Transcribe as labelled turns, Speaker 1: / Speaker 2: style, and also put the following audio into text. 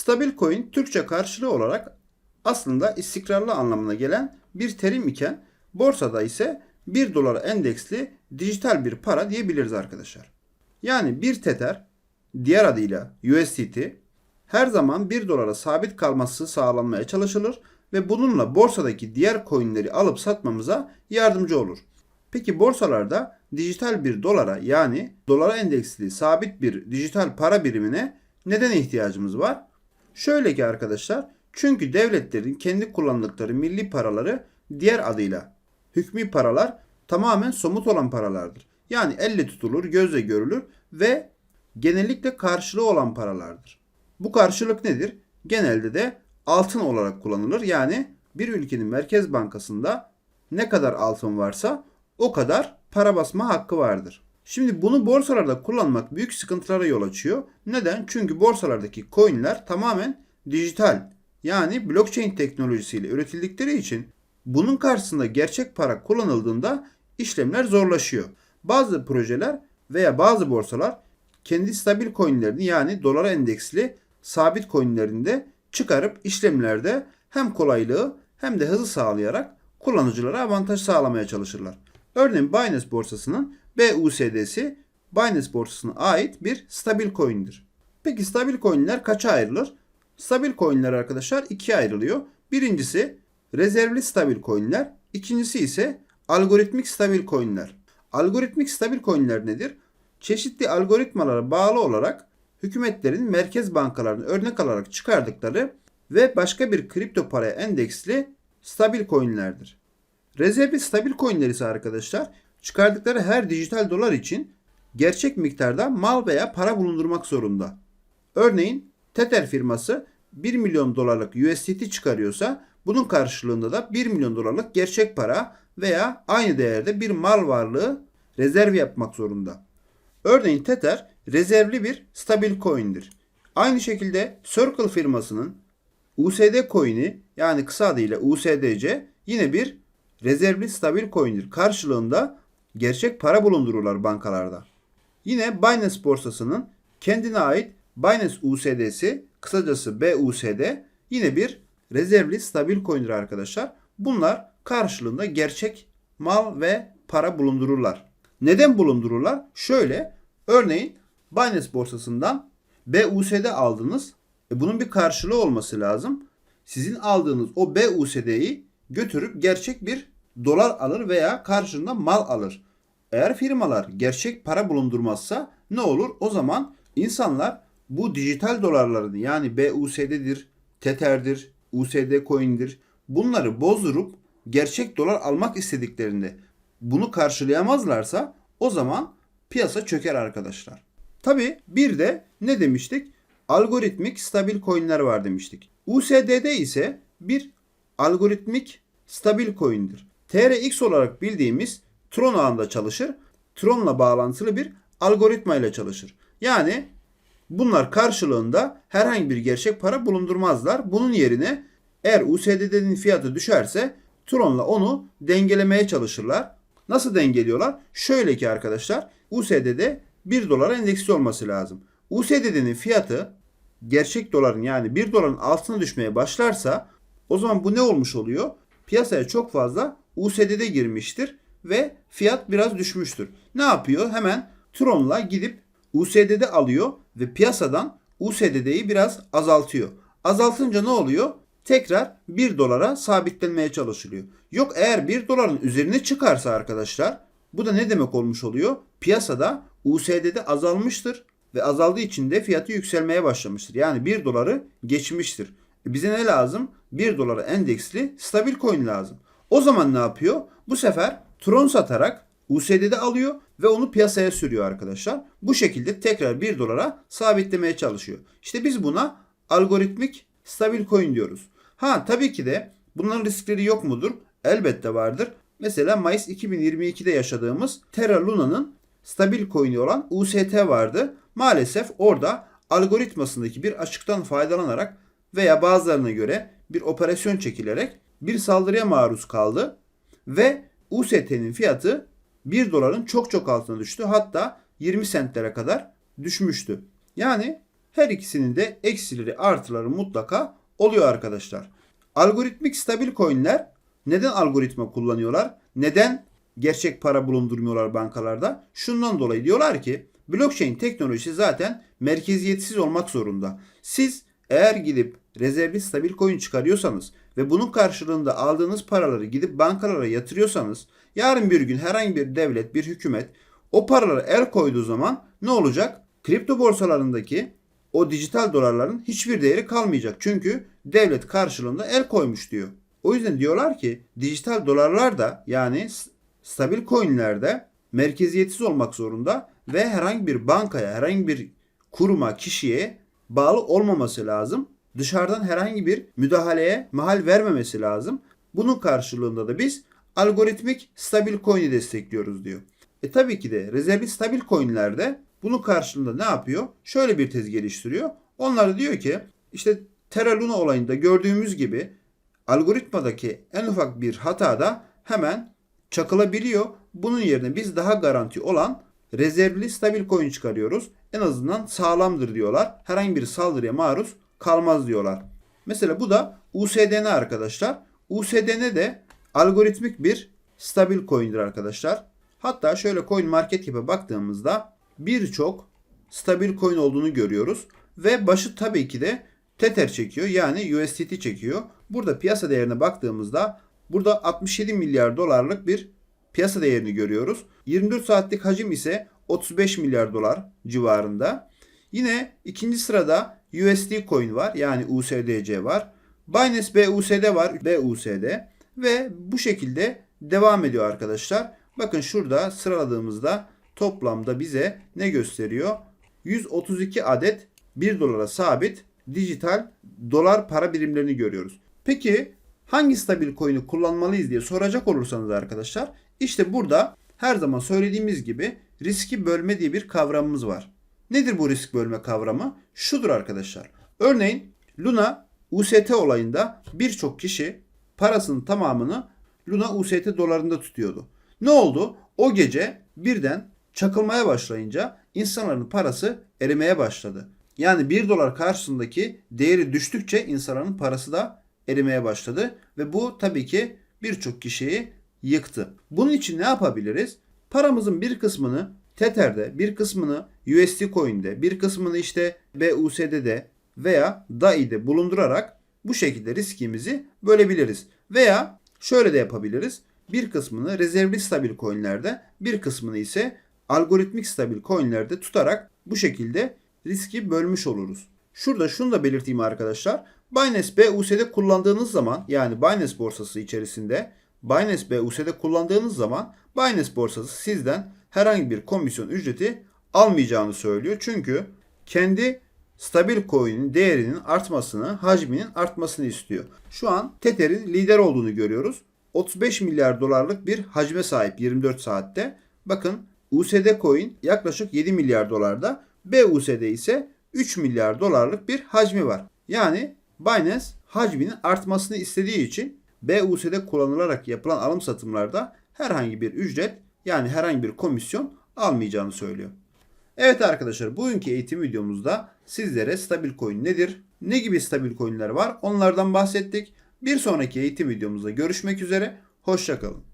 Speaker 1: Stabil coin Türkçe karşılığı olarak aslında istikrarlı anlamına gelen bir terim iken borsada ise 1 dolar endeksli dijital bir para diyebiliriz arkadaşlar. Yani bir tether diğer adıyla USDT her zaman 1 dolara sabit kalması sağlanmaya çalışılır ve bununla borsadaki diğer coinleri alıp satmamıza yardımcı olur. Peki borsalarda dijital bir dolara yani dolara endeksli sabit bir dijital para birimine neden ihtiyacımız var? Şöyle ki arkadaşlar çünkü devletlerin kendi kullandıkları milli paraları diğer adıyla hükmü paralar tamamen somut olan paralardır. Yani elle tutulur, gözle görülür ve genellikle karşılığı olan paralardır. Bu karşılık nedir? Genelde de altın olarak kullanılır. Yani bir ülkenin merkez bankasında ne kadar altın varsa o kadar para basma hakkı vardır. Şimdi bunu borsalarda kullanmak büyük sıkıntılara yol açıyor. Neden? Çünkü borsalardaki coinler tamamen dijital yani blockchain teknolojisiyle üretildikleri için bunun karşısında gerçek para kullanıldığında işlemler zorlaşıyor. Bazı projeler veya bazı borsalar kendi stabil coinlerini yani dolara endeksli sabit coinlerini de çıkarıp işlemlerde hem kolaylığı hem de hızı sağlayarak kullanıcılara avantaj sağlamaya çalışırlar. Örneğin Binance borsasının BUSD'si Binance borsasına ait bir stabil coin'dir. Peki stabil coin'ler kaça ayrılır? Stabil coin'ler arkadaşlar ikiye ayrılıyor. Birincisi rezervli stabil coin'ler, ikincisi ise algoritmik stabil coin'ler. Algoritmik stabil coin'ler nedir? Çeşitli algoritmalara bağlı olarak hükümetlerin merkez bankalarını örnek alarak çıkardıkları ve başka bir kripto paraya endeksli stabil coin'lerdir. Rezervli stabil coin'ler ise arkadaşlar çıkardıkları her dijital dolar için gerçek miktarda mal veya para bulundurmak zorunda. Örneğin Tether firması 1 milyon dolarlık USDT çıkarıyorsa bunun karşılığında da 1 milyon dolarlık gerçek para veya aynı değerde bir mal varlığı rezerv yapmak zorunda. Örneğin Tether rezervli bir stabil coin'dir. Aynı şekilde Circle firmasının USD coin'i yani kısa adıyla USDC yine bir rezervli stabil coin'dir. Karşılığında gerçek para bulundururlar bankalarda. Yine Binance borsasının kendine ait Binance USD'si kısacası BUSD yine bir rezervli stabil coin'dir arkadaşlar. Bunlar karşılığında gerçek mal ve para bulundururlar. Neden bulundururlar? Şöyle örneğin Binance borsasından BUSD aldınız. E bunun bir karşılığı olması lazım. Sizin aldığınız o BUSD'yi götürüp gerçek bir dolar alır veya karşılığında mal alır. Eğer firmalar gerçek para bulundurmazsa ne olur? O zaman insanlar bu dijital dolarlarını yani BUSD'dir, Tether'dir, USD coin'dir bunları bozdurup gerçek dolar almak istediklerinde bunu karşılayamazlarsa o zaman piyasa çöker arkadaşlar. Tabi bir de ne demiştik? Algoritmik stabil coin'ler var demiştik. USD'de ise bir algoritmik stabil coin'dir. TRX olarak bildiğimiz Tron ağında çalışır. Tron'la bağlantılı bir algoritma ile çalışır. Yani bunlar karşılığında herhangi bir gerçek para bulundurmazlar. Bunun yerine eğer USD'nin fiyatı düşerse Tron'la onu dengelemeye çalışırlar. Nasıl dengeliyorlar? Şöyle ki arkadaşlar USD'de 1 dolara endeksli olması lazım. USD'nin fiyatı gerçek doların yani 1 doların altına düşmeye başlarsa o zaman bu ne olmuş oluyor? Piyasaya çok fazla USD'de girmiştir ve fiyat biraz düşmüştür. Ne yapıyor? Hemen Tron'la gidip USD'de alıyor ve piyasadan USD'yi biraz azaltıyor. Azaltınca ne oluyor? Tekrar 1 dolara sabitlenmeye çalışılıyor. Yok eğer 1 doların üzerine çıkarsa arkadaşlar bu da ne demek olmuş oluyor? Piyasada USD'de azalmıştır ve azaldığı için de fiyatı yükselmeye başlamıştır. Yani 1 doları geçmiştir. E bize ne lazım? 1 dolara endeksli stabil coin lazım. O zaman ne yapıyor? Bu sefer Tron satarak USD'de alıyor ve onu piyasaya sürüyor arkadaşlar. Bu şekilde tekrar 1 dolara sabitlemeye çalışıyor. İşte biz buna algoritmik stabil coin diyoruz. Ha tabii ki de bunların riskleri yok mudur? Elbette vardır. Mesela Mayıs 2022'de yaşadığımız Terra Luna'nın stabil coin'i olan UST vardı. Maalesef orada algoritmasındaki bir açıktan faydalanarak veya bazılarına göre bir operasyon çekilerek bir saldırıya maruz kaldı ve UST'nin fiyatı 1 doların çok çok altına düştü. Hatta 20 sentlere kadar düşmüştü. Yani Her ikisinin de eksileri artıları mutlaka oluyor arkadaşlar. Algoritmik stabil coinler neden algoritma kullanıyorlar? Neden gerçek para bulundurmuyorlar bankalarda? Şundan dolayı diyorlar ki blockchain teknolojisi zaten merkeziyetsiz olmak zorunda. Siz eğer gidip rezervli stabil coin çıkarıyorsanız ve bunun karşılığında aldığınız paraları gidip bankalara yatırıyorsanız yarın bir gün herhangi bir devlet, bir hükümet o paralara el koyduğu zaman ne olacak? Kripto borsalarındaki o dijital dolarların hiçbir değeri kalmayacak. Çünkü devlet karşılığında el koymuş diyor. O yüzden diyorlar ki dijital dolarlar da yani stabil coinlerde merkeziyetsiz olmak zorunda ve herhangi bir bankaya, herhangi bir kuruma, kişiye bağlı olmaması lazım. Dışarıdan herhangi bir müdahaleye mahal vermemesi lazım. Bunun karşılığında da biz algoritmik stabil coin'i destekliyoruz diyor. E tabii ki de rezervli stabil coin'lerde bunun karşılığında ne yapıyor? Şöyle bir tez geliştiriyor. Onlar da diyor ki işte Terra Luna olayında gördüğümüz gibi algoritmadaki en ufak bir hatada hemen çakılabiliyor. Bunun yerine biz daha garanti olan rezervli stabil coin çıkarıyoruz. En azından sağlamdır diyorlar. Herhangi bir saldırıya maruz kalmaz diyorlar. Mesela bu da USDN arkadaşlar. USDN de algoritmik bir stabil coin'dir arkadaşlar. Hatta şöyle coin market gibi baktığımızda birçok stabil coin olduğunu görüyoruz. Ve başı tabii ki de Tether çekiyor yani USDT çekiyor. Burada piyasa değerine baktığımızda burada 67 milyar dolarlık bir piyasa değerini görüyoruz. 24 saatlik hacim ise 35 milyar dolar civarında. Yine ikinci sırada USD coin var yani USDC var. Binance BUSD var BUSD ve bu şekilde devam ediyor arkadaşlar. Bakın şurada sıraladığımızda toplamda bize ne gösteriyor? 132 adet 1 dolara sabit dijital dolar para birimlerini görüyoruz. Peki hangi stabil coin'i kullanmalıyız diye soracak olursanız arkadaşlar işte burada her zaman söylediğimiz gibi riski bölme diye bir kavramımız var. Nedir bu risk bölme kavramı? Şudur arkadaşlar. Örneğin Luna UST olayında birçok kişi parasının tamamını Luna UST dolarında tutuyordu. Ne oldu? O gece birden çakılmaya başlayınca insanların parası erimeye başladı. Yani 1 dolar karşısındaki değeri düştükçe insanların parası da erimeye başladı. Ve bu tabii ki birçok kişiyi yıktı. Bunun için ne yapabiliriz? Paramızın bir kısmını Tether'de, bir kısmını USD Coin'de, bir kısmını işte BUSD'de veya DAI'de bulundurarak bu şekilde riskimizi bölebiliriz. Veya şöyle de yapabiliriz. Bir kısmını rezervli stabil coinlerde, bir kısmını ise algoritmik stabil coinlerde tutarak bu şekilde riski bölmüş oluruz. Şurada şunu da belirteyim arkadaşlar. Binance BUSD kullandığınız zaman yani Binance borsası içerisinde Binance BUSD kullandığınız zaman Binance borsası sizden herhangi bir komisyon ücreti almayacağını söylüyor. Çünkü kendi stabil coin'in değerinin artmasını, hacminin artmasını istiyor. Şu an Tether'in lider olduğunu görüyoruz. 35 milyar dolarlık bir hacme sahip 24 saatte. Bakın USD coin yaklaşık 7 milyar dolarda. BUSD ise 3 milyar dolarlık bir hacmi var. Yani Binance hacminin artmasını istediği için BUSD kullanılarak yapılan alım satımlarda herhangi bir ücret yani herhangi bir komisyon almayacağını söylüyor. Evet arkadaşlar bugünkü eğitim videomuzda sizlere stabil coin nedir? Ne gibi stabil coinler var? Onlardan bahsettik. Bir sonraki eğitim videomuzda görüşmek üzere. Hoşçakalın.